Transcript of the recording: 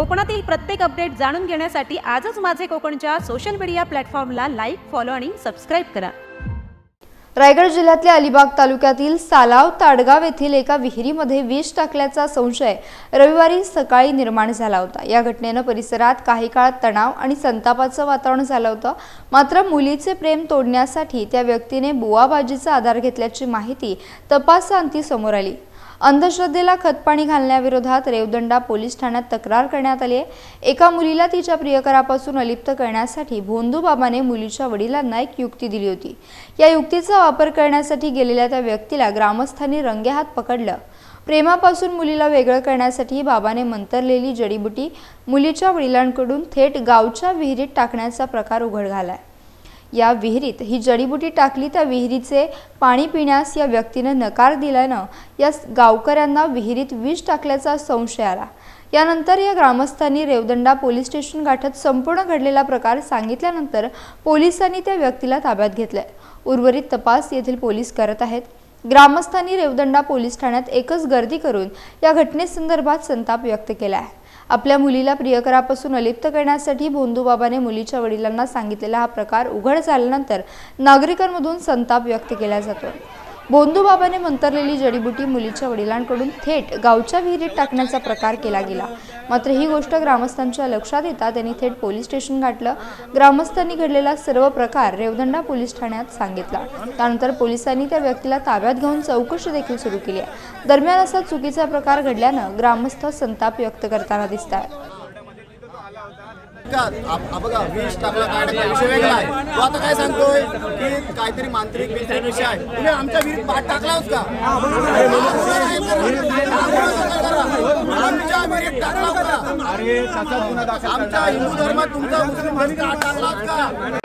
कोकणातील प्रत्येक अपडेट जाणून घेण्यासाठी आजच माझे कोकणच्या सोशल मीडिया प्लॅटफॉर्मला लाईक फॉलो आणि सबस्क्राईब करा. रायगड जिल्ह्यातल्या अलिबाग तालुक्यातील सालाव ताडगाव येथील एका विहिरीमध्ये विष टाकल्याचा संशय रविवारी सकाळी निर्माण झाला होता. या घटनेनं परिसरात काही काळ तणाव आणि संतापाचं वातावरण झालं होतं. मात्र मुलीचे प्रेम तोडण्यासाठी त्या व्यक्तीने बुवाबाजीचा आधार घेतल्याची माहिती तपासांती समोर आली. अंधश्रद्धेला खतपाणी घालण्याविरोधात रेवदंडा पोलीस ठाण्यात तक्रार करण्यात आली आहे. एका मुलीला तिच्या प्रियकरापासून अलिप्त करण्यासाठी भोंदू बाबाने मुलीच्या वडिलांना एक युक्ती दिली होती. या युक्तीचा वापर करण्यासाठी गेलेल्या त्या व्यक्तीला ग्रामस्थांनी रंगेहात पकडलं. प्रेमापासून मुलीला वेगळं करण्यासाठी बाबाने मंतरलेली जडीबुटी मुलीच्या वडिलांकडून थेट गावच्या विहिरीत टाकण्याचा प्रकार उघड घालाय या विहिरीत. ही जडीबुटी टाकली त्या विहिरीचे पाणी पिण्यास या व्यक्तीनं नकार दिल्यानं या गावकऱ्यांना विहिरीत विष टाकल्याचा संशय आला. यानंतर या ग्रामस्थांनी रेवदंडा पोलीस स्टेशन गाठत संपूर्ण घडलेला प्रकार सांगितल्यानंतर पोलिसांनी त्या व्यक्तीला ताब्यात घेतलंय. उर्वरित तपास येथील पोलीस करत आहेत. ग्रामस्थांनी रेवदंडा पोलीस ठाण्यात एकच गर्दी करून या घटनेसंदर्भात संताप व्यक्त केला आहे. आपल्या मुलीला प्रियकरापासून अलिप्त करण्यासाठी भोंदूबाबाने मुलीच्या वडिलांना सांगितलेला हा प्रकार उघड झाल्यानंतर नागरिकांमधून संताप व्यक्त केला जातो. बोंदूबाबाने मंतरलेली जडीबुटी मुलीच्या वडिलांकडून थेट गावच्या विहिरीत टाकण्याचा प्रकार केला गेला. मात्र ही गोष्ट ग्रामस्थांच्या लक्षात येता त्यांनी थेट पोलीस स्टेशन गाठलं. ग्रामस्थांनी घडलेला सर्व प्रकार रेवदंडा पोलीस ठाण्यात सांगितला. त्यानंतर पोलिसांनी त्या व्यक्तीला ताब्यात घेऊन चौकशी देखील सुरू केली आहे. दरम्यान असा चुकीचा प्रकार घडल्यानं ग्रामस्थ संताप व्यक्त करताना दिसत आहेत का बघा विष टाकला काय टाकला विषय वेगळा आहे. तो आता काय सांगतोय? की काहीतरी मांत्रिक बिंत्रिक विषय आहे. तुम्ही आमच्या विहिरीत पाठ टाकलाच का? आमच्या विहिरीत टाकला होता. आमच्या हिंदू धर्मात तुमचा मुस्लिम धर्मात टाकलाच का